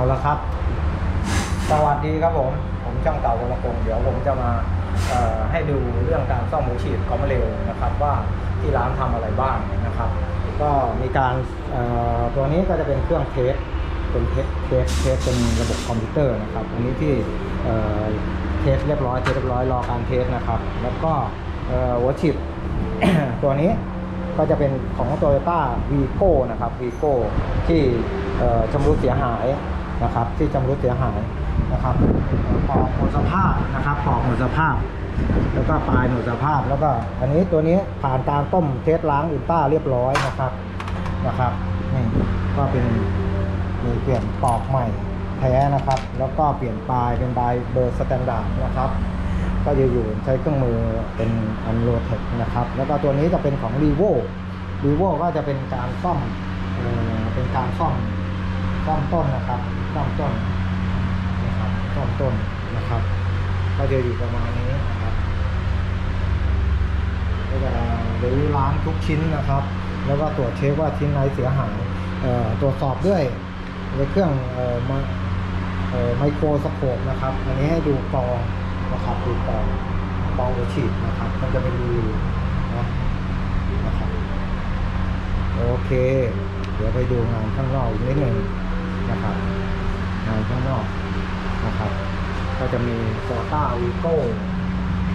เอาละครับ สวัสดีครับผม ผมช่างเต่าวรกงเดี๋ยวผมจะมาให้ดูเรื่องการซ่อมหัวฉีดคอมเร็วนะครับว่าที่ร้านทำอะไรบ้างนะครับ ก็มีการตัวนี้ก็จะเป็นเครื่องเทสเป็นเทสเทสเทสเป็นระบบคอมพิวเตอร์นะครับ อันนี้ที่เทสเรียบร้อยเทสเรียบร้อยรอการเทสนะครับ แล้วก็หัวฉีดตัวนี้ก็จะเป็นของ Toyota Vigo นะครับ Vigo ที่ชำรุดเสียหาย นะครับ ที่ชำรุดเสียหายนะครับปอกหมดสภาพนะครับปอกหมดสภาพ แล้วก็ปลายหมดสภาพแล้วก็ อันนี้ตัวนี้ผ่านการต้มเทสล้างอินต้าเรียบร้อยนะครับนะครับนี่ก็เป็นมีเปลี่ยนปอกใหม่แท้นะครับ แล้วก็เปลี่ยนปลายเป็นปลายเบอร์สแตนดาร์ดนะครับก็จะอยู่ใช้เครื่องมือเป็นอันโรเทคนะครับ แล้วก็ตัวนี้จะเป็นของ r e v o r e v o ก็จะเป็นการซ่อมเอ่อเป็นการซ่อมซ่อมต้นนะครับ ซ่อมต้นนะครับซ่อมต้นนะครับก็จะอยู่ประมาณนี้นะครับก็จะรื้อล้างทุกชิ้นนะครับ แล้วก็ตรวจเช็คว่าชิ้นไหนเสียหายตรวจสอบด้วยในเครื่องออมาไมโครสโคปนะครับ อันนี้ให้ดูกองนะครับดูกองกองหัวฉีดนะครับ มันจะเป็นรูนะนะครับโอเค เดี๋ยวไปดูงานข้างนอกอีกนิดหนึ่งนะครับ งานข้างนอกนะครับ ก็ จะมีโซต้าวีโก้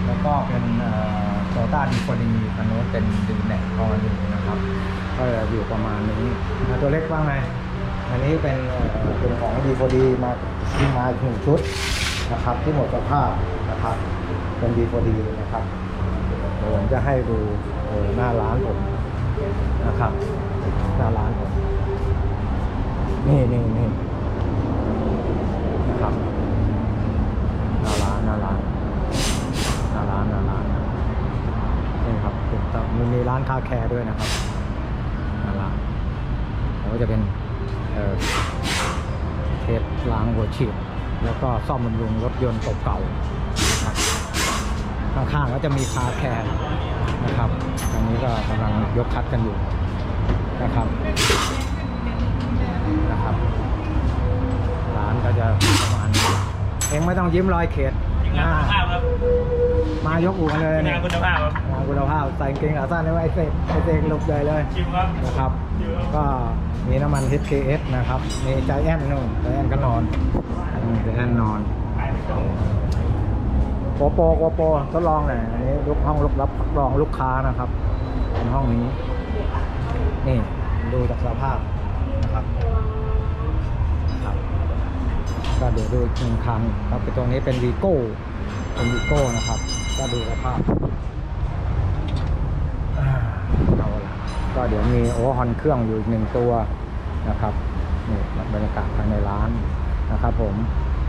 แล้วก็เป็นโซต้าดีฟอดีอันนู้นเป็นดีแน็กพออยู่นะครับก็จะอยู่ประมาณนี้ตัวเล็กว่าไงอันนี้เป็นเป็นของดีพอดีมาที่มาอีกหนึ่งชุดนะครับที่หมดสภาพนะครับเป็นดีพอดีนะครับผมจะให้ดูหน้าร้านผมนะครับหน้าร้านผมนี่นี่นี่นะครับ หน้าร้านหน้าร้านหน้าร้านหน้าร้านนี่ครับเป็นต่อ มันมีร้านคาแคร์ด้วยนะครับหน้าร้านแล้วก็จะเป็นเอ่อเทสล้างหัวฉีด แล้วก็ซ่อมบำรุงรถยนต์เก่าๆนะครับข้างๆก็จะมีคาแคร์นะครับตอนนี้ก็กำลังยกคัดกันอยู่นะครับนะครับ ร้านก็จะประมาณนี้เองไม่ต้องยิ้มรอยเขตงานคุณภาพครับมายกอู่กันเลยงาเนี่นยคุณภาพครับงานคุณภาพใส่กางเกงขาสั้นไว้ไอ้เสกไอ้เสกหลบเลยเลยชิมครับนะครับชิมครับ ก็มีน้ำมัน HKS นะครับ มีใจแอนนู่นใจแอนก็นอนใจแอนนอนโกโปโกโปทดลองหน่อยอันนี้ลูกห้องลูกรับรองลูกค้านะครับเป็นห้องนี้ นี่ดูจากสภาพนะครับนะครับก็เดี๋ยวดูอีกหนึ่งคันครับเป็นตัวนี้เป็นวีโก้เป็นวีโก้นะครับ ก็ดูสภาพเอาละก็เดี๋ยวมีโอเวอร์ฮอนเครื่องอยู่อีกหนึ่งตัวนะครับนี่บรรยากาศภายในร้านนะครับผม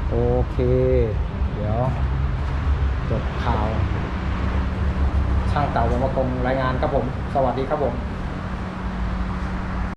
โอเค เดี๋ยวจบข่าว ช่างเต่าวรรมกรมรายงานครับผม สวัสดีครับผม